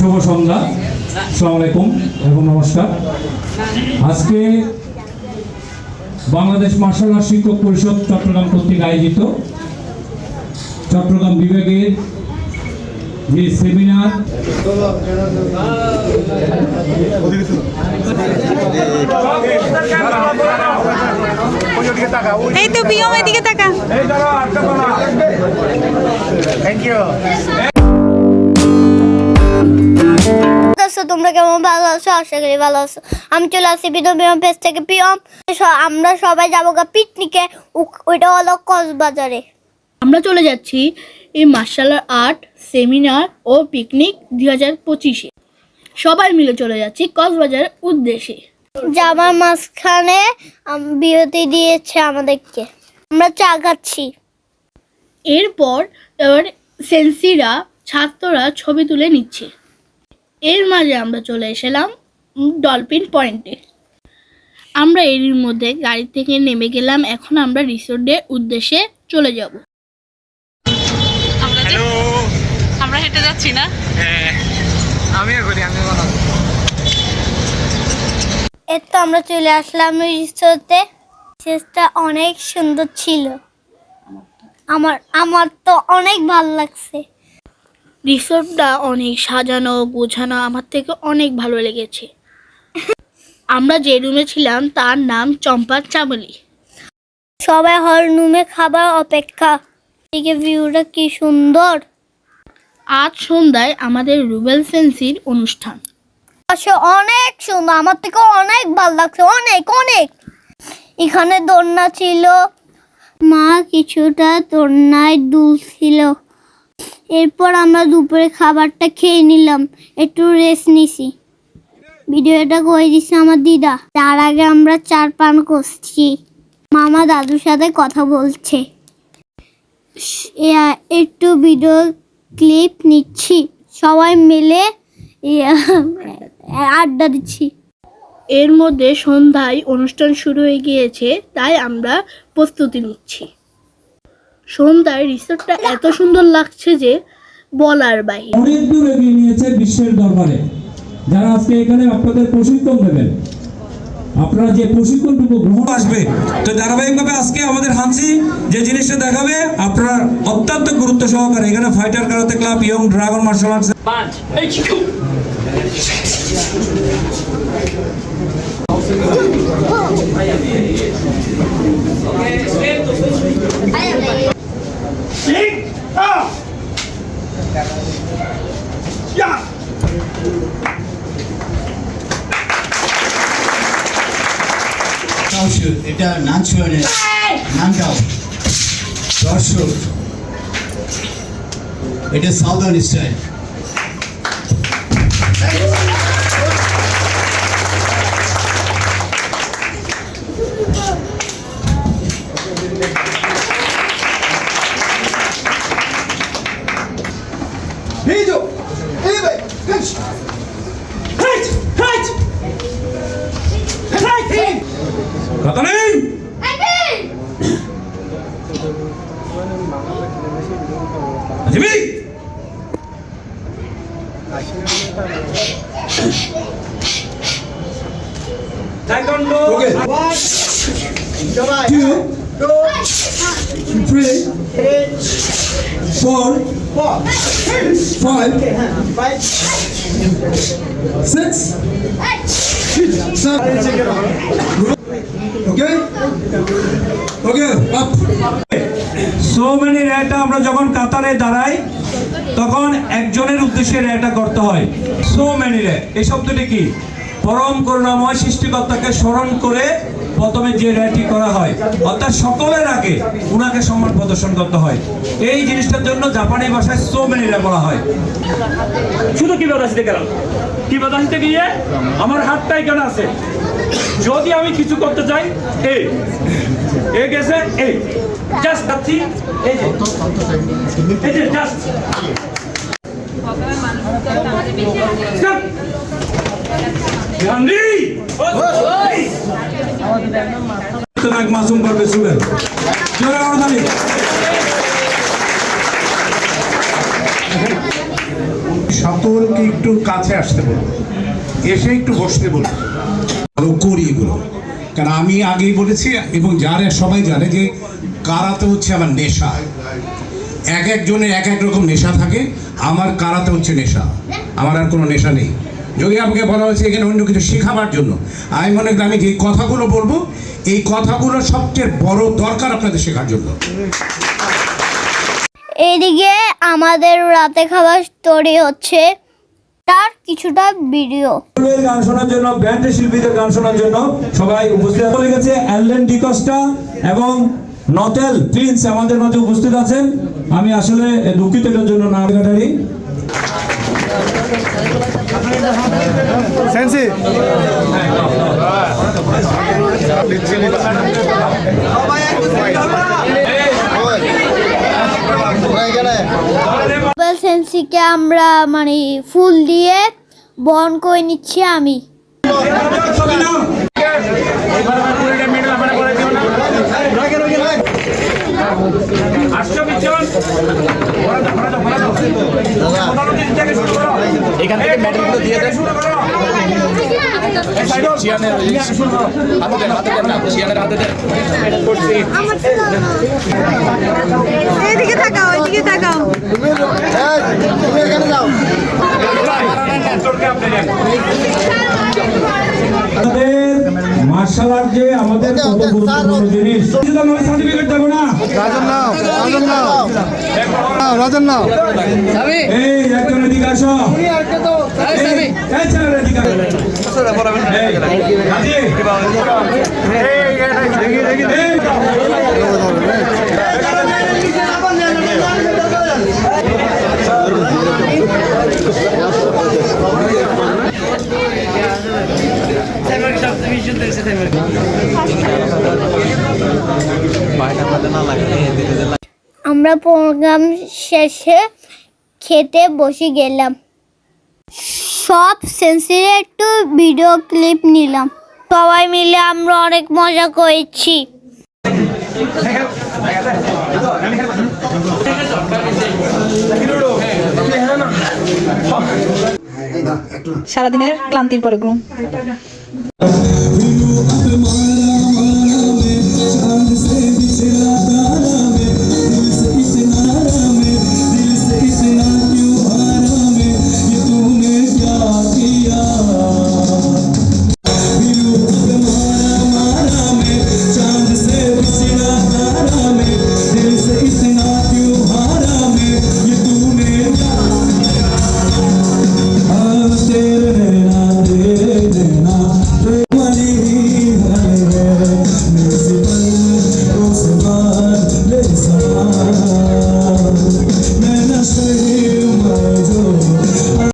শুভ সন্ধ্যা। আসসালামু আলাইকুম এবং নমস্কার। আজকে বাংলাদেশ মার্শাল আর্ট শিক্ষক পরিষদ চট্টগ্রাম কর্তৃক আয়োজিত চট্টগ্রাম বিভাগের যে সেমিনার এই তো পিয়ম এদিকে তাকা। থ্যাংক ইউ আছো? তোমরা কেমন? ভালো আছো? আশা করি ভালো আছো। আমি চলে আসি বিদম বিয়ম পেজ থেকে। পিয়ম আমরা সবাই যাব গা পিকনিকে। ওইটা হলো কক্সবাজারে। আমরা চলে যাচ্ছি এই মার্শাল আর্ট সেমিনার ও পিকনিক দুই হাজার পঁচিশে। সবাই মিলে চলে যাচ্ছি কক্সবাজারের উদ্দেশ্যে। জামার মাঝখানে বিরতি দিয়েছে আমাদেরকে। আমরা চা খাচ্ছি। এরপর এবার সেন্সিরা ছাত্ররা ছবি তুলে নিচ্ছে। এর মাঝে আমরা চলে এসেলাম ডলফিন পয়েন্টে। আমরা এর মধ্যে গাড়ি থেকে নেমে গেলাম এখন আমরা রিসোর্টের উদ্দেশ্যে চলে যাব। আমরা হেঁটে যাচ্ছি না? আমিও করি। আমি এর তো আমরা চলে আসলাম রিসোর্টে। রিসোর্টটা অনেক সুন্দর ছিল। আমার আমার তো অনেক ভালো লাগছে। রিসোর্টটা অনেক সাজানো গোছানো আমার থেকে অনেক ভালো লেগেছে। আমরা যে রুমে ছিলাম তার নাম চম্পা চামলি। সবাই হল রুমে খাবার অপেক্ষা। এদিকে ভিউটা কি সুন্দর। আজ সন্ধ্যায় আমাদের রুবেল সেন্সির অনুষ্ঠান। পাশে অনেক সুন্দর আমার থেকে অনেক ভালো লাগছে অনেক অনেক। এখানে দোলনা ছিল মা কিছুটা দোলনায় দুলছিল এরপর আমরা দুপুরে খাবারটা খেয়ে নিলাম। একটু রেস্ট নিছি। ভিডিওটা করে দিচ্ছে আমার দিদা। তার আগে আমরা চার পান করছি। মামা দাদুর সাথে কথা বলছে। একটু ভিডিও ক্লিপ নিচ্ছি। সবাই মিলে আড্ডা দিচ্ছি। এর মধ্যে সন্ধ্যায় অনুষ্ঠান শুরু হয়ে গিয়েছে, তাই আমরা প্রস্তুতি নিচ্ছি। সন্ধ্যায় রিসোর্টটা এত সুন্দর লাগছে যে বলার বাইরে। অনেক দূর এগিয়ে নিয়েছে বিশ্বের দরবারে। যারা আজকে এখানে আপনাদের প্রশিক্ষণ দেবেন আপনারা যে প্রশিক্ষণটুকু গ্রহণ আসবে তো ধারাবাহিকভাবে আজকে আমাদের হানসি যে জিনিসটা দেখাবে আপনার অত্যন্ত গুরুত্ব সহকারে এখানে fighter karate club young dragon martial arts দর্শক এটা নাচ শোনের নামটাও দর্শক এটা সাউদার্ন স্টাইল। কথা নেই Jimmy taekwondo three, four, five, six, seven. Okay, up. So many র্যাটা আমরা যখন কাতারে দাঁড়াই তখন একজনের উদ্দেশ্যে র্যাটা করতে হয়। সো মেনি র্যা এই শব্দটি কি? পরম করুণাময় সৃষ্টিকর্তাকে স্মরণ করে প্রথমে যে র্যাটি করা হয় অর্থাৎ সকলের আগে উনাকে সম্মান প্রদর্শন করতে হয়। এই জিনিসটার জন্য জাপানি ভাষায় সো মেনি র্যা বলা হয়। শুধু কি বাতাসিতে গেলাম কি বাতাসিতে গিয়ে? আমার হাতটা এখানে আছে? যদি আমি কিছু করতে চাই এ গেছে এই জাস্ট যাচ্ছি এই যে এই যে জাস্ট মাসুম করবে শুনেন জোরে করতালি সব সকলকে একটু কাছে আসতে বলব এসে একটু বসতে বলব আরও করি এগুলো। কারণ আমি আগেই বলেছি, এবং যারা সবাই জানে যে কারাতে হচ্ছে আমার নেশা। এক একজনের এক এক রকম নেশা থাকে, আমার কারাতে হচ্ছে নেশা। আমার আর কোনো নেশা নেই। যদি আমাকে বলা হয়েছে এখানে অন্য কিছু শেখাবার জন্য, আমি মনে করি আমি যে কথাগুলো বলব, এই কথাগুলো সবচেয়ে বড় দরকার আপনাদের শেখার জন্য। এদিকে আমাদের রাতে খাবার স্টোরি হচ্ছে তার কিছুটা ভিডিও। গান শোনার জন্য ব্যান্ডের শিল্পীদের গান শোনার জন্য সবাই উপস্থিত হয়ে গেছে। অ্যালেন ডিকস্টা এবং নটেল প্রিন্স আমাদের মাঝে উপস্থিত আছেন। আমি আসলে দুঃখিত এটার জন্য না কাটারি সেন্সি। মোবাইল সেন্সিকে আমরা মানে ফুল দিয়ে বন করে নিচ্ছি আমি। এখান থেকে মেডেলগুলো দিয়ে দেন। চিয়ানের হাতে দেন হাতে দেন না চিয়ানের হাতে দেন। এদিকে তাকাও এদিকে তাকাও আমাদের মার্শাল যে আমাদের কত গুরুত্বপূর্ণ জিনিস আমি সার্টিফিকেট দেবো না রাজন নাও রাজন নাও রাজন নাও এই একজন এদিকে আসো এই, এই এদিকে আসো। এই, রাজি? আমরা প্রোগ্রাম শেষে খেতে বসে গেলাম। সব সেন্সির একটু ভিডিও ক্লিপ নিলাম। সবাই মিলে আমরা অনেক মজা করেছি। সারাদিনের ক্লান্তির পরে ঘুম।